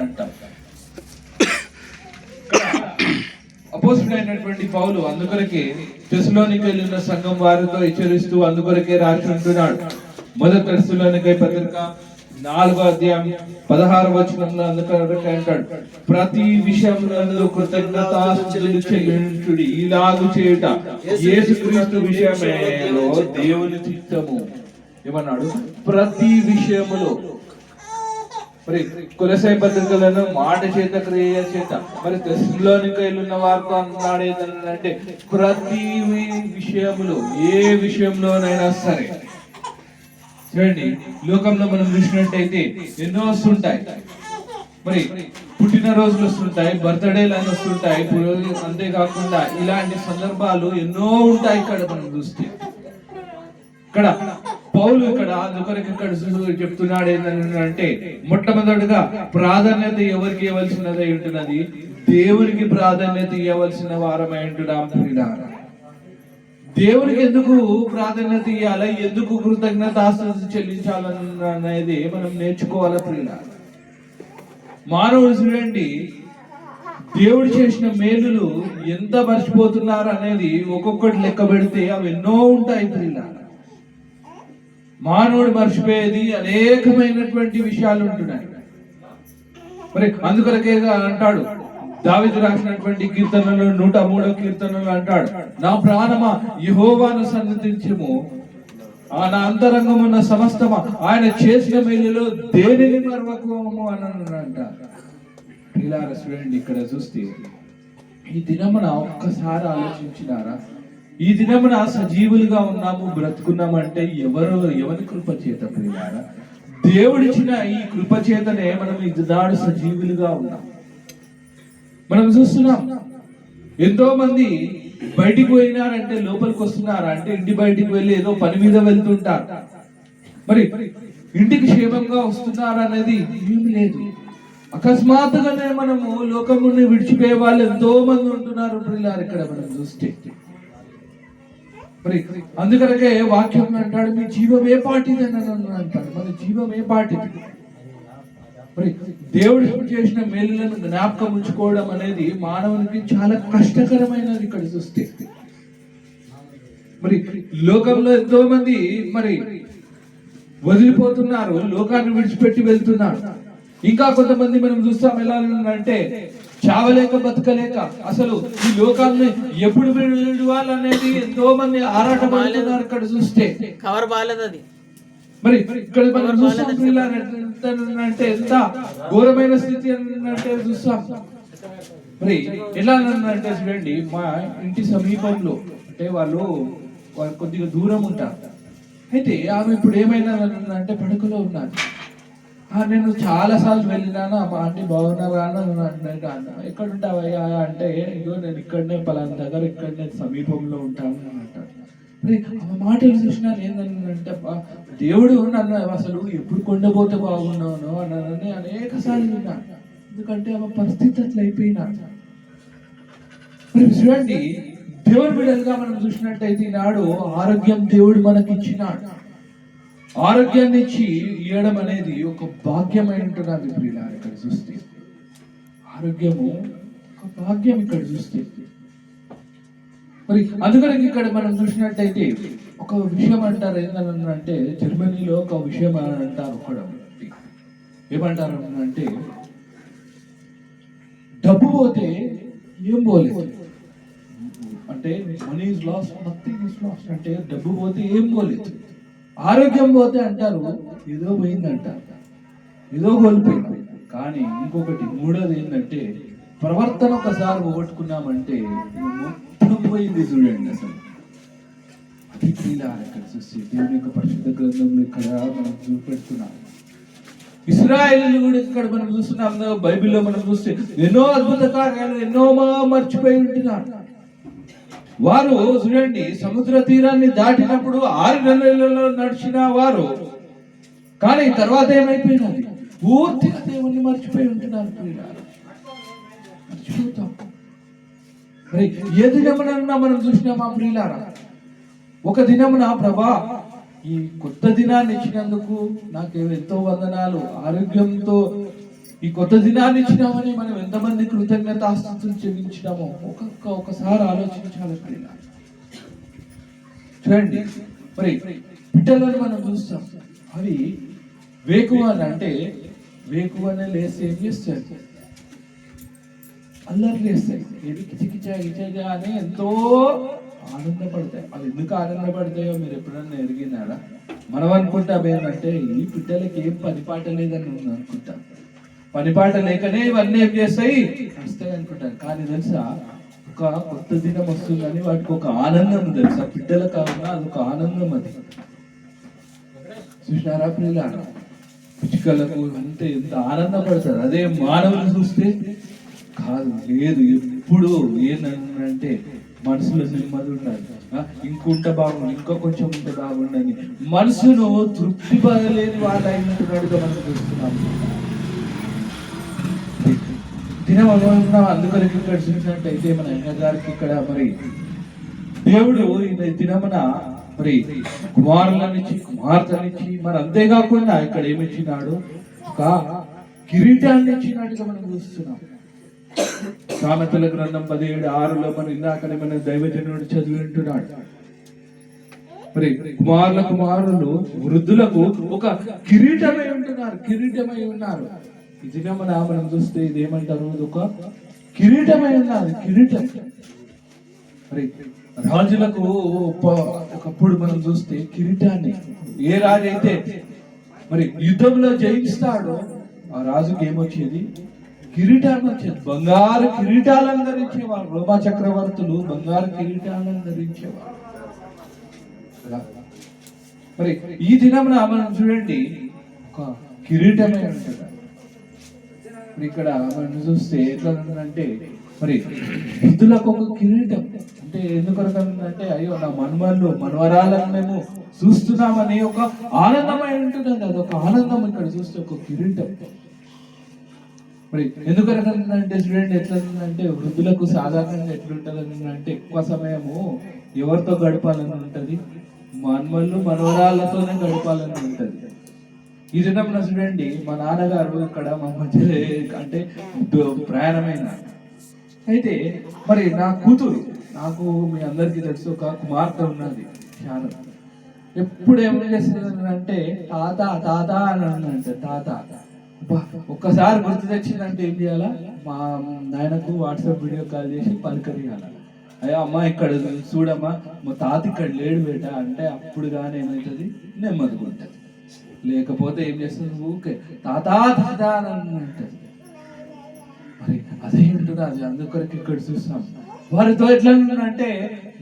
అంటాం. అపోసుడైనటువంటి పౌలు అందుకొరకే తెసులోనికి వెళ్ళిన సంఘం వారితో హెచ్చరిస్తూ అందుకొరకే రాసుకుంటున్నాడు మొదటి తెసులోనికై పత్రిక నాలుగో అధ్యాయం పదహారు వచనంలో అందుకొరకే అంటాడు. ప్రతి విషయంలో కృతజ్ఞతాస్తుతులు చెల్లించుడి. ఇలాగు చేయుట యేసుక్రీస్తు విషయమేలో దేవుని చిత్తము. ఏమన్నాడు? ప్రతి విషయములో మరి కులసై పత్రికలను మాట చేత క్రియ చేత మరి దశలోనికి వెళ్ళిన వార్త అన్నాడు ఏదంటే ప్రతి విషయంలో ఏ విషయంలోనైనా సరే. చూడండి లోకంలో మనం చూసినట్టయితే ఎన్నో వస్తుంటాయి. మరి పుట్టినరోజులు వస్తుంటాయి బర్త్డేలు అని వస్తుంటాయి అంతేకాకుండా ఇలాంటి సందర్భాలు ఎన్నో ఉంటాయి ఇక్కడ మనం చూస్తే. ఇక్కడ పౌలు ఇక్కడ అందుకొరకు ఇక్కడ చూ- చెప్తున్నాడు ఏంటంటే మొట్టమొదటిగా ప్రాధాన్యత ఎవరికి ఇవ్వాల్సినది ఉంటున్నది? దేవునికి ప్రాధాన్యత ఇవ్వవలసిన వారమై ఉంటున్నాం ప్రియులారా. దేవునికి ఎందుకు ప్రాధాన్యత ఇవ్వాలి? ఎందుకు కృతజ్ఞత ఆశ్రతి అనేది మనం నేర్చుకోవాలి ప్రియులారా. మానవుడు చూడండి దేవుడు చేసిన మేలులు ఎంత మర్చిపోతున్నారు అనేది ఒక్కొక్కటి లెక్క పెడితే అవి ఎన్నో ఉంటాయి ప్రియులారా. మానవుడు మర్చిపోయేది అనేకమైనటువంటి విషయాలు ఉంటున్నాయి. మరి అందుకొరకే అంటాడు దావిదు రాసినటువంటి కీర్తనలు నూట మూడో కీర్తనలు అంటాడు నా ప్రాణమా యహోవాను సన్నతించము ఆ నా అంతరంగమున్న సమస్తమా ఆయన చేసిన మేలులో దేనిని మర్వకము అని అంటారు ఇలా చూడండి ఇక్కడ చూస్తే ఈ దినమున ఒక్కసారి ఆలోచించినారా? ఈ దినమున సజీవులుగా ఉన్నాము బ్రతుకున్నామంటే ఎవరు ఎవరి కృప చేత ప్రియారా? దేవుడిచ్చిన ఈ కృప చేతనే మనం ఈ నాడు సజీవులుగా ఉన్నాం. మనం చూస్తున్నాం ఎంతో మంది బయటికి పోయినారంటే లోపలికి వస్తున్నారా? అంటే ఇంటి బయటికి వెళ్ళి ఏదో పని మీద వెళ్తుంటారు. మరి ఇంటికి క్షేమంగా వస్తున్నారా అనేది ఏమి లేదు. అకస్మాత్తుగానే మనము లోకముని విడిచిపోయే వాళ్ళు ఎంతో మంది ఉంటున్నారు పిల్లలు ఇక్కడ మనం చూస్తే. మరి అందుకనకే వాక్యం అంటాడు మీ జీవం ఏ పాటిది అని అంటాడు. మన జీవం ఏ పాటిది మరి దేవుడు చేసిన మేలులను జ్ఞాపకం ఉంచుకోవడం అనేది మానవునికి చాలా కష్టకరమైనది ఇక్కడ చూస్తే. మరి లోకంలో ఎంతో మంది మరి వదిలిపోతున్నారు లోకాన్ని విడిచిపెట్టి వెళ్తున్నారు. ఇంకా కొంతమంది మనం చూస్తాం ఎలా అంటే చావలేక బతకలేక అసలు ఈ లోకాన్ని ఎప్పుడు విడవాలనేది ఎంతో మంది ఆరాటపడుతున్నారు ఇక్కడ చూస్తే. కవర్ బాగాలేదు అది. మరి ఇక్కడ మనం చూస్తాం అంటే ఎంత ఘోరమైన స్థితి అంటే చూస్తాం మరి ఎలా అంటే చూడండి మా ఇంటి సమీపంలో అంటే వాళ్ళు కొద్దిగా దూరం ఉంటారు. అయితే ఆమె ఇప్పుడు ఏమైనా అంటే పడుకలో ఉన్నారు. నేను చాలా సార్లు వెళ్ళినాను ఆ ఆంటీ బాగున్నారా అని అంటే అన్న ఎక్కడ ఉంటావయ్యా అంటే ఇగో నేను ఇక్కడనే పలానా దగ్గర ఇక్కడనే సమీపంలో ఉంటాను అని అంటాడు ఆ మాటలు చూసినాను ఏంటంటే దేవుడు నన్ను అసలు ఎప్పుడు కొండపోతే బాగున్నాను అన్నానని అనేక సార్లు విన్నాను. ఎందుకంటే ఆ పరిస్థితి అట్లా అయిపోయినా. మరి చూడండి దేవుడి బిడ్డలుగా మనం చూసినట్టయితే ఈనాడు ఆరోగ్యం దేవుడు మనకి ఇచ్చినాడు ఆరోగ్యాన్ని ఇచ్చి ఇవ్వడం అనేది ఒక భాగ్యం ఉంటున్నది ప్రియుల ఇక్కడ చూస్తే. ఆరోగ్యము ఒక భాగ్యం ఇక్కడ చూస్తే. మరి అందుకని ఇక్కడ మనం చూసినట్టయితే ఒక విషయం అంటారు ఏంటంటే జర్మనీలో ఒక విషయం అంటారు ఒకడు. ఏమంటారు అంటే డబ్బు పోతే ఏం పోలేదు. అంటే money is loss nothing is loss అంటే డబ్బు పోతే ఏం పోలేదు. ఆరోగ్యం పోతే అంటారు ఏదో పోయింది అంటారు ఏదో కోల్పోయింది. కానీ ఇంకొకటి మూడోది ఏంటంటే ప్రవర్తన ఒకసారి పోగొట్టుకున్నామంటే మొత్తం పోయింది చూడండి అసలు. అది క్రీడాలు ఇక్కడ చూస్తే దేవుని యొక్క పరిశుద్ధ గ్రంథంలో ఇక్కడ మనం చూపెడుతున్నాం. ఇస్రాయేల్ కూడా ఇక్కడ మనం చూస్తున్నాం బైబిల్లో మనం చూస్తే ఎన్నో అద్భుత కార్యాలు ఎన్నో మా మర్చిపోయి ఉంటున్నారు. వారు చూడండి సముద్ర తీరాన్ని దాటినప్పుడు ఆరు నెలలలో నడిచిన వారు. కానీ తర్వాత ఏమైపోయినది పూర్తిగా దేవుణ్ణి మర్చిపోయి ఉంటున్నారు మర్చిపోతాం. మరి ఏ దినమునన్నా మనం చూసినామా ప్రియులారా? ఒక దినమున ప్రభా ఈ కొత్త దినాన్ని ఇచ్చినందుకు నాకు ఎంతో వందనాలు ఆరోగ్యంతో ఈ కొత్త దినాన్ని ఇచ్చినామని మనం ఎంతమంది కృతజ్ఞత ఆస్తులు చెల్లించినామో ఒక్కొక్క ఒకసారి ఆలోచించాలి చూడండి మరి పిట్టలను మనం చూస్తాం. అవి వేకువని అంటే వేకువనే లేసి ఏం చేస్తాయి అల్లరి లేస్తాయి ఏది కిచకిచ కిచకిచ అని ఎంతో ఆనందపడతాయి. అవి ఎందుకు ఆనందపడతాయో మీరు ఎప్పుడన్నా ఎరిగినారా? మనం అనుకుంటాం ఏంటంటే ఈ పిట్టలకి ఏం పనిపాట లేదని అనుకుంటాం. పనిపాట లేకనే ఇవన్నీ ఏం చేస్తాయి? వస్తాయి అనుకుంటారు. కానీ తెలుసా? ఒక కొత్త దినం వస్తుందని వాటికి ఒక ఆనందం తెలుసా? బిడ్డల కాకుండా అదొక ఆనందం అది. చూసినారా పిల్ల పిచ్చుకలకు అంతే ఎంత ఆనందపడతారు. అదే మానవులు చూస్తే కాదు లేదు ఎప్పుడు ఏంటంటే మనసులో నెమ్మది ఉండాలి. ఆ, ఇంకుంటే బాగుండు ఇంకా కొంచెం ఉంటే బాగుండని మనసును తృప్తి పడలేని వాళ్ళు అయినట్టుగా మనం చూస్తున్నాం. దినం అనుభవం అందుకొరకు ఇక్కడ చూసినట్టయితే మన అయ్య గారికి ఇక్కడ మరి దేవుడు ఈ దినమున మరి కుమారులనిచ్చి కుమార్తెనిచ్చి మరి అంతేకాకుండా ఇక్కడ ఏమిచ్చినాడు? ఒక కిరీటాన్ని ఇచ్చినట్టుగా మనం చూస్తున్నాం. సామెతల గ్రంథం పదిహేడు ఆరులో మనం ఇందాక మన దైవజనుడు చదివి ఉంటున్నాడు. మరి కుమారుల కుమారులు వృద్ధులకు ఒక కిరీటమై ఉంటున్నారు కిరీటమై ఉన్నారు. ఈ దినమున మనం చూస్తే ఇది ఏమంటారు ఇది ఒక కిరీటమై ఉన్నది కిరీటం. మరి రాజులకు ఒకప్పుడు మనం చూస్తే కిరీటాన్ని. ఏ రాజు అయితే మరి యుద్ధంలో జయిస్తాడో ఆ రాజుకి ఏమొచ్చేది? కిరీటాన్ని వచ్చేది. బంగారు కిరీటాలను ధరించేవారు రోమా చక్రవర్తులు బంగారు కిరీటాలను ధరించేవారు మరి ఈ దినమున మనం చూడండి ఒక కిరీటమే ఉంటుంది మరి ఇక్కడ మనం చూస్తే ఎట్లా ఉందంటే మరి వృద్ధులకు ఒక కిరీటం. అంటే ఎందుకు అంటే అయ్యో నా మనవాళ్ళు మనవరాలను మేము చూస్తున్నామని ఒక ఆనందమై ఉంటుందండి. అది ఒక ఆనందం ఇక్కడ చూస్తే ఒక కిరీటం. మరి ఎందుకు అంటే స్టూడెంట్ ఎట్లా అంటే వృద్ధులకు సాధారణంగా ఎట్లుంటుంది అంటే ఎక్కువ సమయము ఎవరితో గడపాలని ఉంటుంది? మన్మల్లు మనవరాలతోనే గడపాలని ఉంటుంది. ఈ చిన్నప్పుడు చూడండి మా నాన్నగారు ఇక్కడ మా మధ్యలో అంటే ప్రయాణమైన. అయితే మరి నా కూతురు నాకు మీ అందరికీ తెలుసు ఒక కుమార్తె ఉన్నది ధ్యానం ఎప్పుడు ఏం చేస్తుంది అంటే తాత తాత అని అన్నంట తాత. ఒక్కసారి గుర్తు తెచ్చిందంటే ఏం చేయాలా? మా నాయనకు వాట్సాప్ వీడియో కాల్ చేసి పలకరియాల. అయ్యా అమ్మ ఇక్కడ చూడమ్మా మా తాత ఇక్కడ లేడు బేట అంటే అప్పుడు కానీ ఏమవుతుంది నెమ్మదిగా ఉంటుంది. లేకపోతే ఏం చేస్తుంది ఊకే తాత తాత అని అంటుంది. మరి అదే ఉంటున్నది అందుకొరకు ఇక్కడ చూస్తాం వారితో ఎట్లా అంటే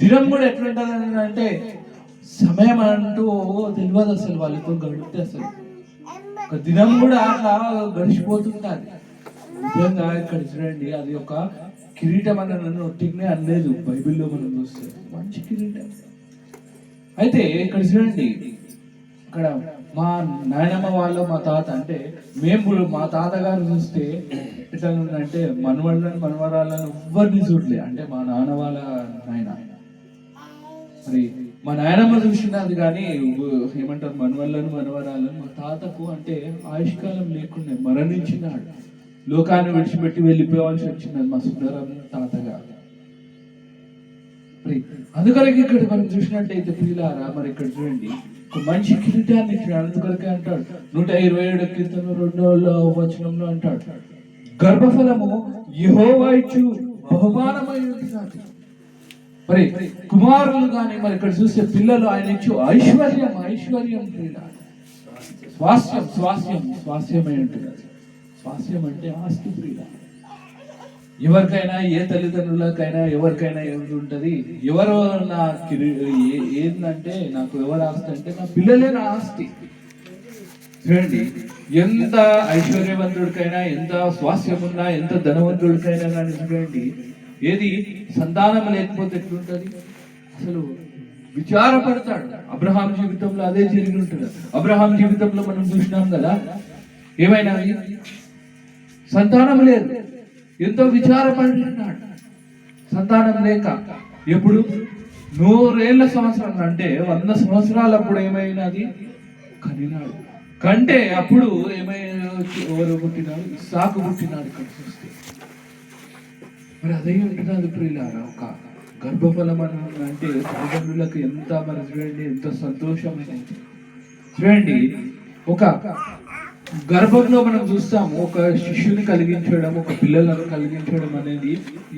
దినం కూడా ఎట్లుంటుంది అంటే సమయం అంటూ తెలియదు అసలు వాళ్ళతో గడిపితే అసలు. ఒక దినం కూడా అట్లా గడిచిపోతుంటుంది. నిజంగా ఇక్కడ చూడండి అది ఒక కిరీటం అని నన్ను ఒట్టిగానే అనలేదు. బైబిల్లో మనం చూస్తే మంచి కిరీటం. అయితే ఇక్కడ చూడండి ఇక్కడ మా నాయనమ్మ వాళ్ళు మా తాత అంటే మేము మా తాతగారు చూస్తే ఎట్లా అంటే మనవళ్ళని మనవరాలను ఎవ్వరిని చూడలే. అంటే మా నాన్న వాళ్ళ నాయన. మరి మా నాయనమ్మ చూసినది కానీ ఏమంటారు మనవళ్ళను మనవరాలను మా తాతకు అంటే ఆయుష్కాలం లేకుండా మరణించినాడు. లోకాన్ని విడిచిపెట్టి వెళ్ళిపోవాల్సి వచ్చినది మా సుందరం తాతగారు. మరి ఇక్కడ మనం చూసినట్టయితే పిల్లారా మరి ఇక్కడ చూడండి. ఒక మంచి కిరీటాన్ని ఇచ్చాడు అందుకొరకే అంటాడు నూట ఇరవై ఏడు కీర్తన రెండో వచనంలో అంటాడు. గర్భఫలము యహోవాయిచు ఇచ్చు బహుమానమై ఉంటున్నది. మరి కుమారులు కానీ మరి ఇక్కడ చూస్తే పిల్లలు ఆయన ఇచ్చు ఐశ్వర్యం ఐశ్వర్యం క్రీడ. స్వాస్థ్యం స్వాస్థ్యం స్వాస్థ్యమై ఉంటుంది స్వాస్థ్యం అంటే ఆస్తి క్రీడ. ఎవరికైనా ఏ తల్లిదండ్రులకైనా ఎవరికైనా ఏమిటి ఉంటుంది? ఎవరు నా కిరీ ఏ- నాకు ఎవరు ఆస్తి అంటే నా పిల్లలే నా ఆస్తి. చూడండి ఎంత ఐశ్వర్యవంతుడికైనా ఎంత స్వాస్థ్యం ఉన్నా ఎంత ధనవంతుడికైనా కానీ చూడండి ఏది సంతానం లేకపోతే ఎట్లుంటుంది? అసలు విచారపడతాడు. అబ్రహాం జీవితంలో అదే జరిగి ఉంటుంది. అబ్రహాం జీవితంలో మనం చూసినాం కదా ఏమైనా సంతానం లేదు. ఎంతో విచారపడుతున్నాడు సంతానం లేక ఎప్పుడు? నూరేళ్ళ సంవత్సరం అంటే వంద సంవత్సరాలప్పుడు ఏమైనది? కనినాడు. కంటే అప్పుడు ఏమైనా ఎవరు పుట్టినాడు ఇస్సాకు పుట్టినాడు ఇక్కడ చూస్తే మరి అదే ఉంటున్నది ప్రియులారా ఒక గర్భఫలం అని అంటే తల్లిదండ్రులకు ఎంత మరి చూడండి ఎంత సంతోషమైనది. చూడండి ఒక గర్భంలో మనం చూస్తాము ఒక శిష్యుని కలిగించడం ఒక పిల్లలను కలిగించడం అనేది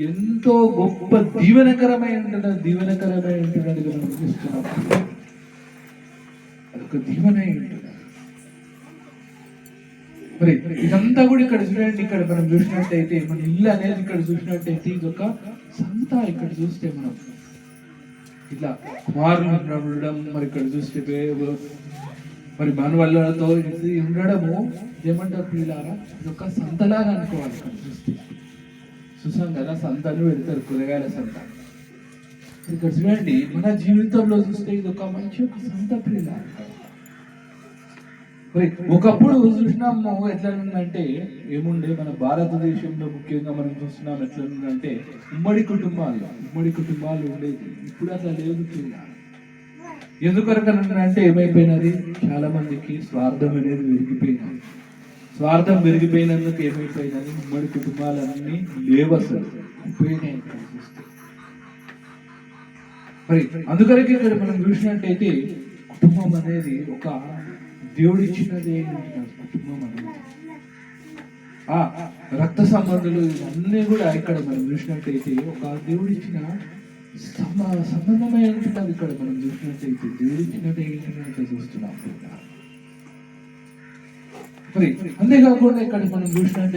ఎంతో గొప్ప దీవెనకరమైన దీవెనకరమైనటువంటి మనం చూస్తున్నాం. అదొక దీవెనై మరి ఇదంతా కూడా ఇక్కడ చూడండి ఇక్కడ మనం చూసినట్టయితే మన ఇల్లు అనేది ఇక్కడ చూసినట్టయితే ఇది ఒక సంత. ఇక్కడ చూస్తే మనం ఇట్లా కుమారులు ఉండడం మరి ఇక్కడ చూస్తే మరి మనవళ్ళతో ఇది ఉండడము ఏమంటారు పిల్లారా ఇది ఒక సంతలాగా అనుకోవాలి ఇక్కడ చూస్తే చూసాం కదా సంతను వెళ్తారు కూరగాయల సంత. ఇక్కడ చూడండి మన జీవితంలో చూస్తే ఇది ఒక మంచి ఒక సంత పిల్లారా మరి ఒకప్పుడు చూసినాము ఎట్లా ఉందంటే ఏముండే మన భారతదేశంలో ముఖ్యంగా మనం చూస్తున్నాం ఎట్లా ఉందంటే ఉమ్మడి కుటుంబాలు ఉమ్మడి కుటుంబాలు ఉండేది ఇప్పుడు అట్లా లేదు పిల్ల ఎందుకొరకనంటే ఏమైపోయినది? చాలా మందికి స్వార్థం అనేది విరిగిపోయినది. స్వార్థం విరిగిపోయినందుకు ఏమైపోయినది? ఉమ్మడి కుటుంబాలన్నీ లేవు అసలు. పోయినాయి మరి అందుకరకే ఇక్కడ మనం చూసినట్టయితే కుటుంబం అనేది ఒక దేవుడు ఇచ్చినది కుటుంబం అనేది. ఆ రక్త సంబంధులు ఇవన్నీ కూడా ఇక్కడ మనం చూసినట్టయితే ఒక దేవుడిచ్చిన సంబంధమై ఉంటున్నది ఇక్కడ మనం చూసినట్టయితే దేవుడిచ్చినది ఏంటంటే చూస్తున్నాం. మరి అంతేకాకుండా ఇక్కడ మనం చూసినట్టు